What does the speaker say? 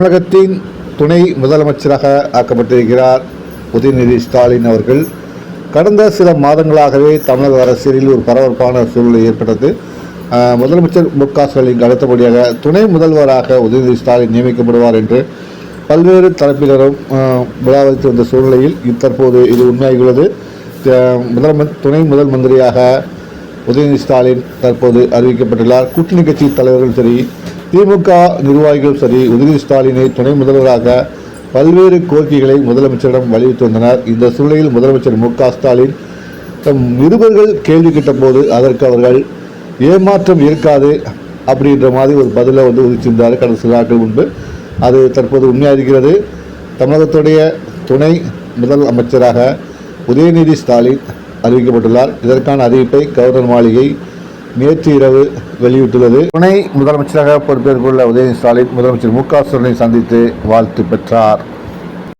தமிழகத்தின் துணை முதலமைச்சராக ஆக்கப்பட்டிருக்கிறார் உதயநிதி ஸ்டாலின் அவர்கள். கடந்த சில மாதங்களாகவே தமிழக அரசியலில் ஒரு பரபரப்பான சூழ்நிலை ஏற்பட்டது. முதலமைச்சர் மு க ஸ்டாலின் அடுத்தபடியாக துணை முதல்வராக உதயநிதி ஸ்டாலின் நியமிக்கப்படுவார் என்று பல்வேறு தரப்பினரும் ஆஹ், வந்த சூழ்நிலையில் தற்போது இது உண்மையாகியுள்ளது. ஆஹ், முதலம துணை முதல் மந்திரியாக உதயநிதி ஸ்டாலின் தற்போது அறிவிக்கப்பட்டுள்ளார். கூட்டணி கட்சி தலைவர்கள் சரி திமுக நிர்வாகிகள் சரி உதயநிதி ஸ்டாலினை துணை முதல்வராக பல்வேறு கோரிக்கைகளை முதலமைச்சரிடம் வலியுறுத்தி வந்தனர். இந்த சூழ்நிலையில் முதலமைச்சர் மு க ஸ்டாலின் தம் நிருபர்கள் கேள்வி கேட்டபோது அதற்கு அவர்கள் ஏமாற்றம் இருக்காது அப்படின்ற மாதிரி ஒரு பதிலை வந்து உதிச்சிருந்தார் கடந்த சில நாட்கள் முன்பு. அது தற்போது உண்மையாகிறது தமிழகத்துடைய துணை முதல் அமைச்சராக உதயநிதி ஸ்டாலின் அறிவிக்கப்பட்டுள்ளார். இதற்கான அறிவிப்பை கவர்னர் மாளிகை நேற்று இரவு வெளியிட்டுள்ளது. துணை முதலமைச்சராக பொறுப்பேற்றுள்ள உதயநிதி ஸ்டாலின் முதலமைச்சர் மு க ஸ்டாலினை சந்தித்து வாழ்த்து பெற்றார்.